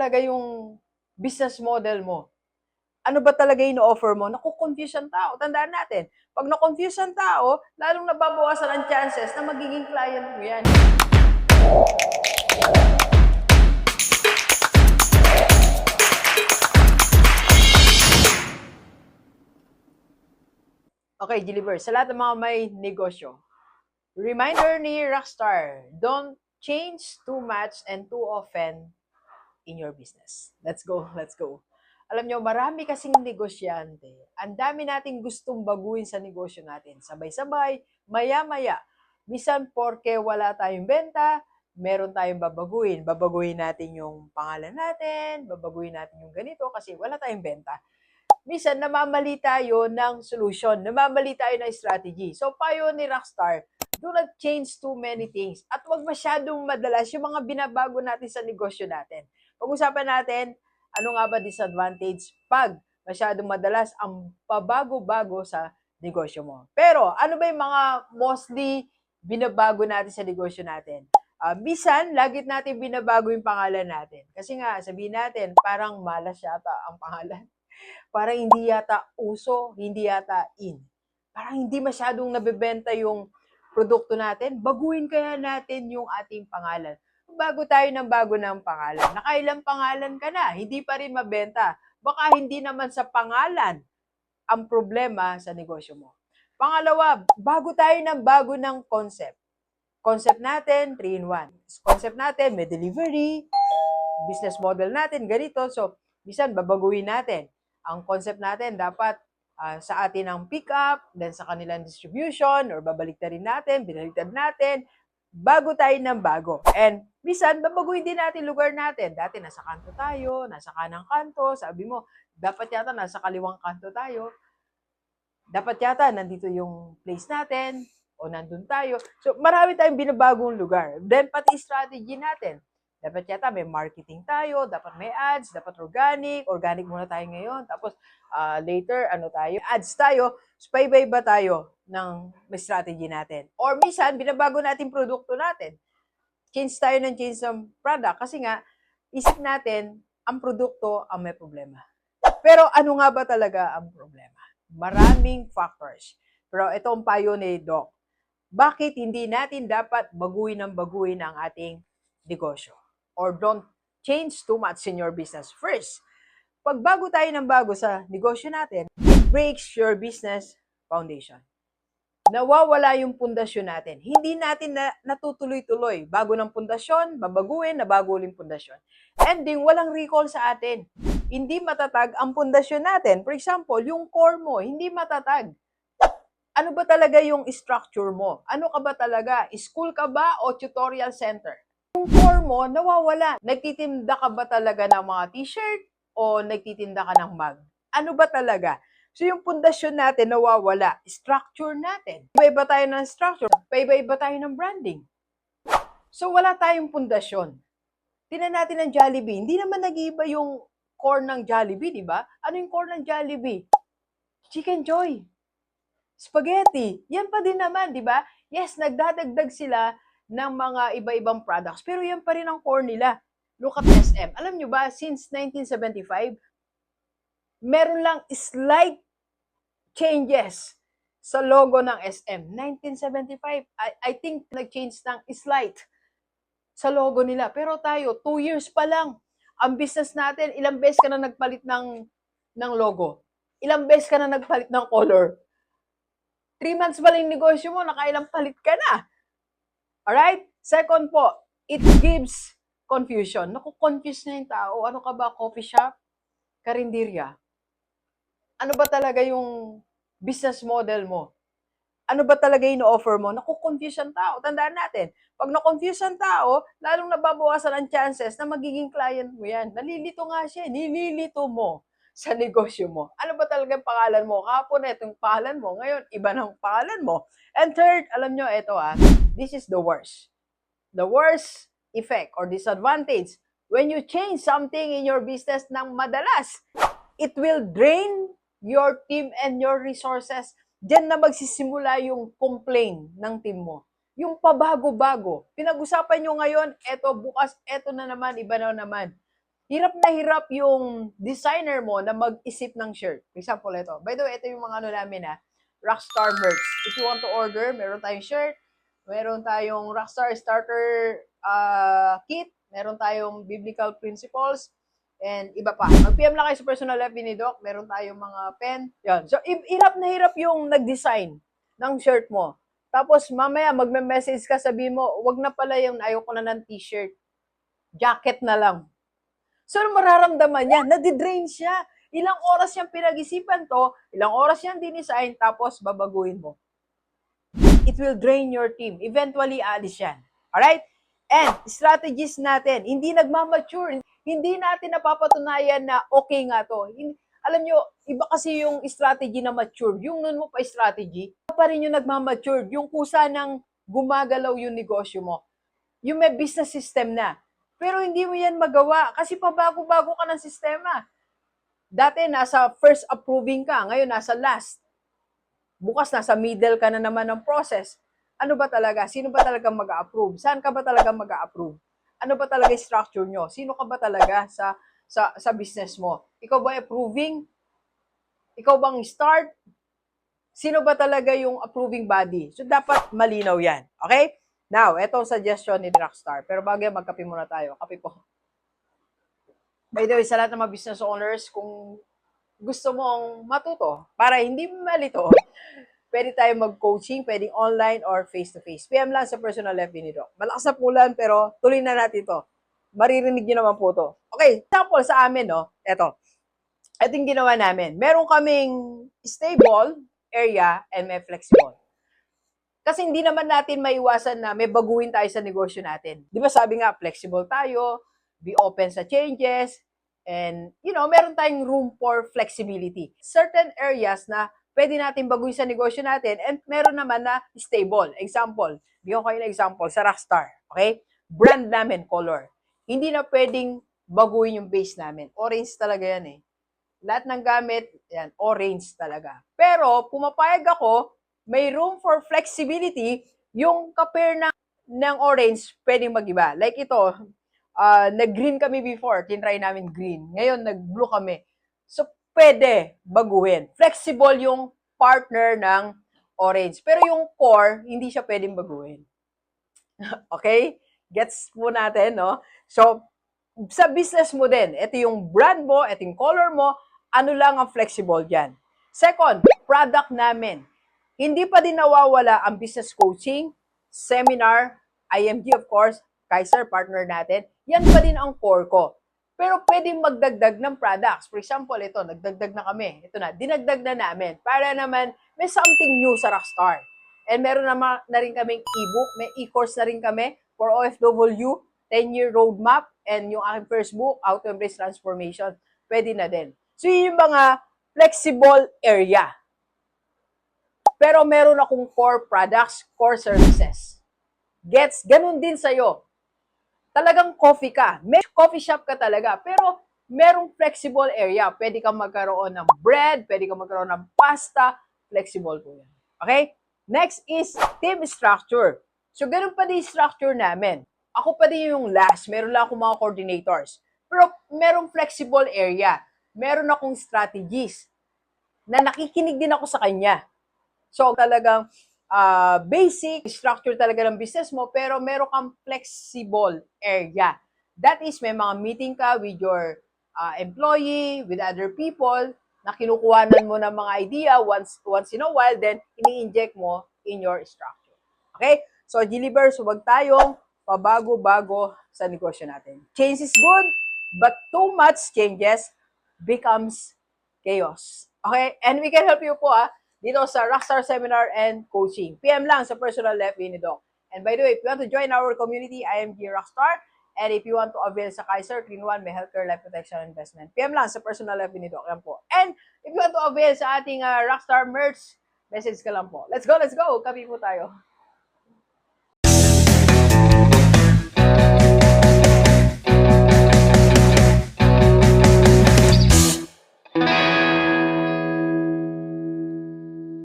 talaga yung business model mo? Ano ba talaga yung offer mo? Naku-confuse ang tao. Tandaan natin, pag na-confuse ang tao, lalong nababawasan ang chances na magiging client mo yan. Okay, deliver. Sa lahat ng mga may negosyo, reminder ni Rockstar, don't change too much and too often in your business. Let's go, let's go. Alam nyo, marami kasing negosyante. Ang dami nating gustong baguhin sa negosyo natin. Sabay-sabay, maya-maya. Misan porke wala tayong benta, meron tayong babaguhin. Babaguhin natin yung pangalan natin, babaguhin natin yung ganito kasi wala tayong benta. Misan namamali tayo ng solution, namamali tayo ng strategy. So, payo ni Rockstar, do not change too many things. At wag masyadong madalas yung mga binabago natin sa negosyo natin. Pag-usapan natin, ano nga ba disadvantage pag masyadong madalas ang pabago-bago sa negosyo mo. Pero ano ba yung mga mostly binabago natin sa negosyo natin? Ah, bisan, lagit natin binabago yung pangalan natin. Kasi nga, sabihin natin, parang malas yata ang pangalan. Parang hindi yata uso, hindi yata in. Parang hindi masyadong nabebenta yung produkto natin. Baguhin kaya natin yung ating pangalan bago tayo ng bago ng pangalan. Nakailang pangalan ka na, hindi pa rin mabenta. Baka hindi naman sa pangalan ang problema sa negosyo mo. Pangalawa, bago tayo ng bago ng concept. Concept natin, 3 in 1. Concept natin, may delivery, business model natin, ganito. So, bisan babaguhin natin. Ang concept natin dapat ah, sa atin ang pick up, then sa kanilang distribution, or babalik rin natin, binaliktad natin, bago tayo ng bago. And bisan, babaguhin din natin lugar natin. Dati nasa kanto tayo, nasa kanang kanto, sabi mo, dapat yata nasa kaliwang kanto tayo. Dapat yata nandito yung place natin, o nandun tayo. So, marami tayong binabagong lugar. Then, pati strategy natin. Dapat yata may marketing tayo, dapat may ads, dapat organic, organic muna tayo ngayon. Tapos, ah, later, ano tayo, ads tayo. So, iba-iba tayo ng may strategy natin. Or minsan, binabago natin produkto natin. Change tayo ng change ng product. Kasi nga, isip natin, ang produkto ang may problema. Pero ano nga ba talaga ang problema? Maraming factors. Pero ito ang payo ni Doc. Bakit hindi natin dapat baguhin ng baguhin ang ating negosyo? Or don't change too much in your business first. Pag bago tayo ng bago sa negosyo natin, breaks your business foundation. Nawawala yung pundasyon natin. Hindi natin na, natutuloy-tuloy. Bago ng pundasyon, babaguhin, nabago ulit pundasyon. Ending, walang recall sa atin. Hindi matatag ang pundasyon natin. For example, yung core mo, hindi matatag. Ano ba talaga yung structure mo? Ano ka ba talaga? School ka ba o tutorial center? Yung core mo, nawawala. Nagtitinda ka ba talaga ng mga t-shirt o nagtitinda ka ng mug? Ano ba talaga? So yung pundasyon natin nawawala. Structure natin. Iba-iba tayo ng structure. Iba-iba tayo ng branding. So wala tayong pundasyon. Tingnan natin ang Jollibee. Hindi naman nag-iiba yung core ng Jollibee, di ba? Ano yung core ng Jollibee? Chicken Joy. Spaghetti. Yan pa din naman, di ba? Yes, nagdadagdag sila ng mga iba-ibang products. Pero yan pa rin ang core nila. Look at SM. Alam nyo ba, since 1975, meron lang slight changes sa logo ng SM. 1975, I, I think nag-change ng slight sa logo nila. Pero tayo, two years pa lang. Ang business natin, ilang beses ka na nagpalit ng, ng logo. Ilang beses ka na nagpalit ng color. Three months pa lang negosyo mo, nakailang palit ka na. Alright? Second po, it gives confusion. Naku-confuse na yung tao. Ano ka ba? Coffee shop? Karinderya? Ano ba talaga yung business model mo? Ano ba talaga yung offer mo? Naku-confuse ang tao. Tandaan natin, pag na-confuse ang tao, lalong nababawasan ang chances na magiging client mo yan. Nalilito nga siya. eh. Nililito mo sa negosyo mo. Ano ba talaga ang pangalan mo? Kapon ito yung pangalan mo. Ngayon, iba ng pangalan mo. And third, alam nyo, ito ah, this is the worst. The worst effect or disadvantage when you change something in your business ng madalas, it will drain your team and your resources. Diyan na magsisimula yung complain ng team mo. Yung pabago-bago. Pinag-usapan nyo ngayon, eto bukas, eto na naman, iba na naman. Hirap na hirap yung designer mo na mag-isip ng shirt. For example, ito. By the way, ito yung mga ano namin ha. Rockstar merch. If you want to order, meron tayong shirt, meron tayong Rockstar Starter uh, kit, meron tayong Biblical Principles, and iba pa. Mag-PM lang kayo sa personal FB ni Doc, meron tayong mga pen. Yan. So, hirap na hirap yung nag-design ng shirt mo. Tapos, mamaya, magme-message ka, sabi mo, wag na pala yung ayoko na ng t-shirt. Jacket na lang. So, ano mararamdaman niya? Nadidrain siya. Ilang oras siyang pinag-isipan to, ilang oras siyang dinesign, tapos babaguhin mo. It will drain your team. Eventually, alis yan. Alright? And, strategies natin, hindi nagmamature. Hindi natin napapatunayan na okay nga to. Alam nyo, iba kasi yung strategy na mature. Yung nun mo pa strategy, pa rin yung nagmamature. Yung kusa ng gumagalaw yung negosyo mo. Yung may business system na. Pero hindi mo yan magawa kasi pabago-bago ka ng sistema. Dati nasa first approving ka, ngayon nasa last. Bukas nasa middle ka na naman ng process. Ano ba talaga? Sino ba talaga mag-approve? Saan ka ba talaga mag-approve? Ano ba talaga structure nyo? Sino ka ba talaga sa sa sa business mo? Ikaw ba approving? Ikaw bang start? Sino ba talaga yung approving body? So dapat malinaw 'yan. Okay? Now, eto suggestion ni Rockstar. Pero bago yan, magkape muna tayo. Kape po. By the way, sa lahat ng mga business owners, kung gusto mong matuto, para hindi malito, pwede tayo mag-coaching, pwedeng online or face-to-face. PM lang sa personal FB ni Doc. Malakas na pulan, pero tuloy na natin to. Maririnig nyo naman po to. Okay, example sa amin, no? Eto. Ito yung ginawa namin. Meron kaming stable area and may flexible. Kasi hindi naman natin maiwasan na may baguhin tayo sa negosyo natin. Di ba sabi nga, flexible tayo, be open sa changes, and, you know, meron tayong room for flexibility. Certain areas na pwede natin baguhin sa negosyo natin, and meron naman na stable. Example, bigyan ko kayo ng example sa Rockstar, okay? Brand namin, color. Hindi na pwedeng baguhin yung base namin. Orange talaga yan eh. Lahat ng gamit, yan, orange talaga. Pero, pumapayag ako, may room for flexibility, yung kapir ng, ng orange, pwedeng mag-iba. Like ito, uh, nag-green kami before, tinry namin green. Ngayon, nag-blue kami. So, pwede baguhin. Flexible yung partner ng orange. Pero yung core, hindi siya pwedeng baguhin. okay? Gets po natin, no? So, sa business mo din, ito yung brand mo, ito yung color mo, ano lang ang flexible dyan. Second, product namin. Hindi pa din nawawala ang business coaching, seminar, IMG of course, Kaiser partner natin. Yan pa din ang core ko. Pero pwedeng magdagdag ng products. For example, ito, nagdagdag na kami. Ito na, dinagdag na namin. Para naman, may something new sa Rockstar. And meron naman na rin kaming ebook, may e-course na rin kami for OFW, 10-year roadmap, and yung aking first book, How to Embrace Transformation, pwede na din. So, yun yung mga flexible area. Pero meron akong core products, core services. Gets, ganun din sa'yo. Talagang coffee ka. May coffee shop ka talaga. Pero merong flexible area. Pwede kang magkaroon ng bread, pwede kang magkaroon ng pasta. Flexible po yan. Okay? Next is team structure. So, ganun pa din structure namin. Ako pa din yung last. Meron lang akong mga coordinators. Pero merong flexible area. Meron akong strategies na nakikinig din ako sa kanya. So, talagang uh, basic structure talaga ng business mo, pero meron kang flexible area. That is, may mga meeting ka with your uh, employee, with other people, na kinukuhanan mo ng mga idea once once in a while, then ini-inject mo in your structure. Okay? So, delivers, huwag tayong pabago-bago sa negosyo natin. Change is good, but too much changes becomes chaos. Okay? And we can help you po ah, dito sa Rockstar Seminar and Coaching. PM lang sa personal left ni Doc. And by the way, if you want to join our community, I am G Rockstar. And if you want to avail sa Kaiser, Clean One, may healthcare, life protection, investment. PM lang sa personal left ni Doc. Yan po. And if you want to avail sa ating uh, Rockstar merch, message ka lang po. Let's go, let's go. Kapi po tayo.